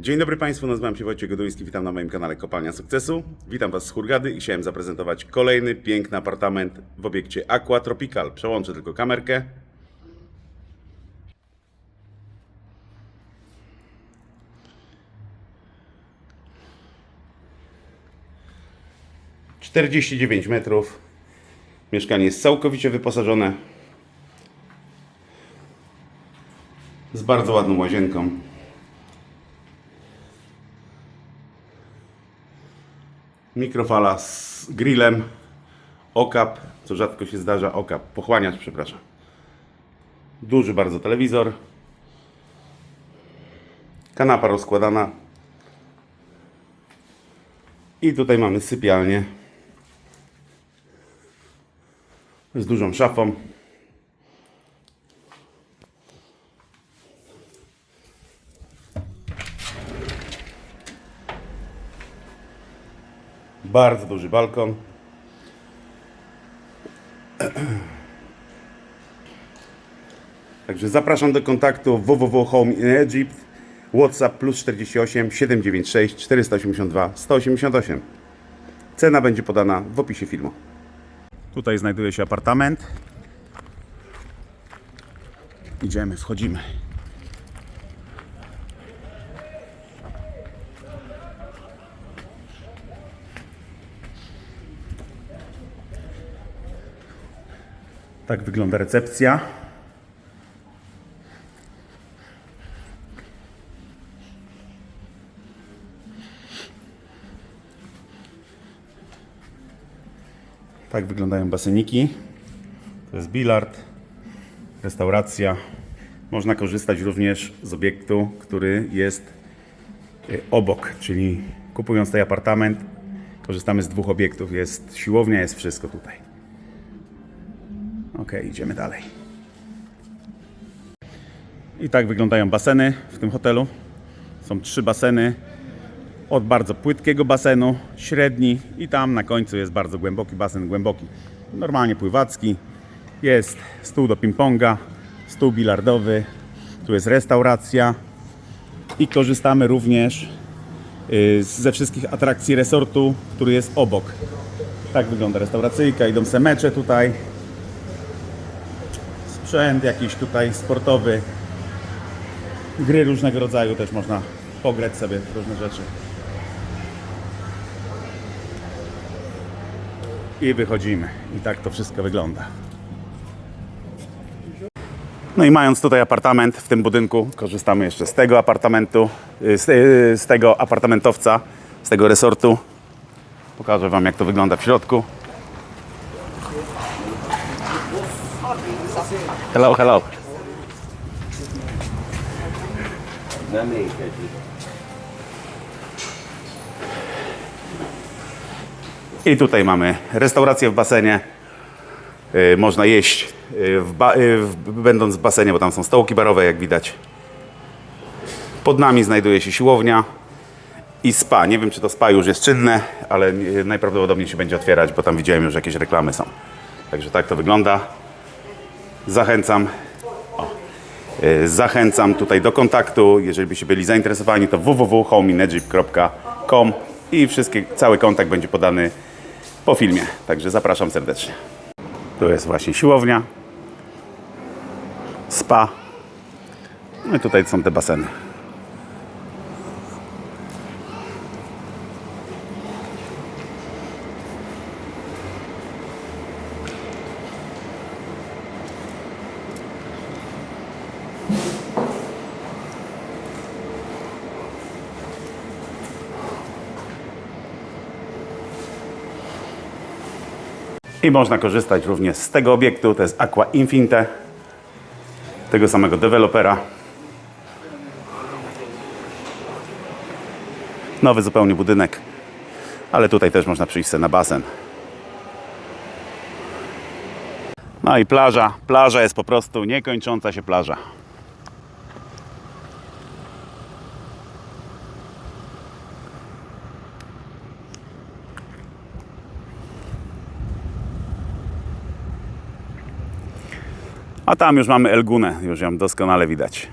Dzień dobry Państwu, nazywam się Wojciech Goduński, witam na moim kanale Kopalnia Sukcesu. Witam Was z Hurgady i chciałem zaprezentować kolejny piękny apartament w obiekcie Aqua Tropical. Przełączę tylko kamerkę. Czterdzieści dziewięć metrów. Mieszkanie jest całkowicie wyposażone. Z bardzo ładną łazienką. Mikrofala z grillem. Okap, co rzadko się zdarza, okap, pochłaniacz, przepraszam. Duży bardzo telewizor. Kanapa rozkładana. I tutaj mamy sypialnię. Z dużą szafą. Bardzo duży balkon. Także zapraszam do kontaktu www Home in Egypt. WhatsApp plus 48 796 482 188. Cena będzie podana w opisie filmu. Tutaj znajduje się apartament. Idziemy, wchodzimy. Tak wygląda recepcja. Tak wyglądają baseniki. To jest bilard, restauracja. Można korzystać również z obiektu, który jest y, obok, czyli kupując ten apartament, korzystamy z dwóch obiektów. Jest siłownia, jest wszystko tutaj. Ok, idziemy dalej. I tak wyglądają baseny w tym hotelu. Są trzy baseny. Od bardzo płytkiego basenu, średni i tam na końcu jest bardzo głęboki basen, głęboki. Normalnie pływacki. Jest stół do ping-ponga, stół bilardowy. Tu jest restauracja. I korzystamy również y, ze wszystkich atrakcji resortu, który jest obok. Tak wygląda restauracyjka, idą se mecze tutaj sprzęt jakiś tutaj sportowy, gry różnego rodzaju też można pograć sobie różne rzeczy. I wychodzimy. I tak to wszystko wygląda. No i mając tutaj apartament w tym budynku, korzystamy jeszcze z tego apartamentu, y, z, y, z tego apartamentowca, z tego resortu. Pokażę Wam jak to wygląda w środku. Hello, hello. I tutaj mamy restaurację w basenie. Y, można jeść y, w ba- y, w, będąc w basenie, bo tam są stołki barowe, jak widać. Pod nami znajduje się siłownia i spa. Nie wiem, czy to spa już jest czynne, ale najprawdopodobniej się będzie otwierać, bo tam widziałem już jakieś reklamy są. Także tak to wygląda. Zachęcam. Y, zachęcam tutaj do kontaktu. Jeżeli byście byli zainteresowani, to www.homeinegypt.com i wszystkie, cały kontakt będzie podany po filmie. Także zapraszam serdecznie. Tu jest właśnie siłownia, spa. No i tutaj są te baseny. I można korzystać również z tego obiektu, to jest Aqua Infinite, tego samego dewelopera. Nowy zupełnie budynek, ale tutaj też można przyjść sobie na basen. No i plaża, plaża jest po prostu niekończąca się plaża. A tam już mamy Elgunę, już ją doskonale widać.